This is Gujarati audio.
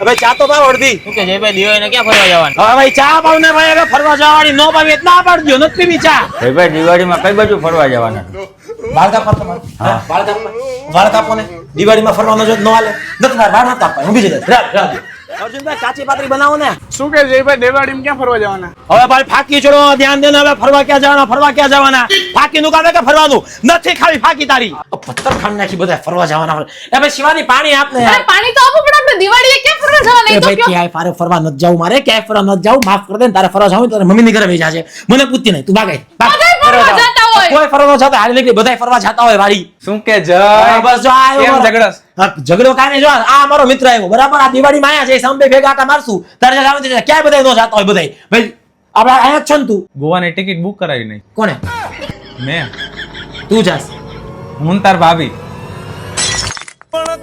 હવે ચા તો ભાવ અડધી. શું કે જયભાઈ દિવાળીને ક્યાં ફરવા જવાનું? ભાઈ ચા ભાવ ને ભાઈ હવે ફરવા જવાની નો ભાવ એટલા પાડજો નથી પીવી ચા. ભાઈ દિવાળીમાં કઈ બાજુ ફરવા જવાના? વાળ કાપવા તમારે? હા, વાળ કાપવા વાળ કાપો ને દિવાળીમાં ફરવાનો જો નો હાલે? નથી મારે વાળ નથી કાપવા હું બીજે. અર્જુનભાઈ કાચી પાતરી બનાવો ને. શું કે જયભાઈ દિવાળીમાં ક્યાં ફરવા જવાના? હવે ભાઈ ફાકી છોડો ધ્યાન દેને હવે ફરવા ક્યાં જવાના ફરવા ક્યાં જવાના? ફાકી નું કામ કે ફરવાનું? નથી ખાલી ફાકી તારી. અ, પથ્થર ખાંડ નાખી બધા ફરવા જવાના એ ભાઈ શિવાની પાણી આપને. યાર અરે પાણી તો આપો પણ આપણે દિવાળીએ ક્યાં ફરવા જવાના? એ તો ભાઈ ક્યાંય ફારે ફરવા ન જાવ મારે ક્યાંય ફરવા ન જાવ માફ કર દે ને તારે ફરવા જાવ તારે મમ્મી ની ઘરે વહી છે મને પૂછતી નહીં તું ભાગે. ભાગ. ફરવા હોય. કોઈ ફરવા જતા હારી નીકળી બધાય ફરવા જતા હોય વાળી શું કે હા, બસ જો આ કેમ. ઝઘડસ? ઝઘડો? કાને જો આ અમારો મિત્ર આવ્યો. બરાબર આ દિવાળીમાં આયા છે સંબે ભેગા આટા મારશું. તારે જવાનું છે ક્યાંય બધાય નો જતા હોય બધાય. ભાઈ આપણે આયા જ છો ને તું? ગોવાની ટિકિટ બુક કરાવી નહીં. કોને? મેં. તું જાસ હું તાર ભાભી. પણ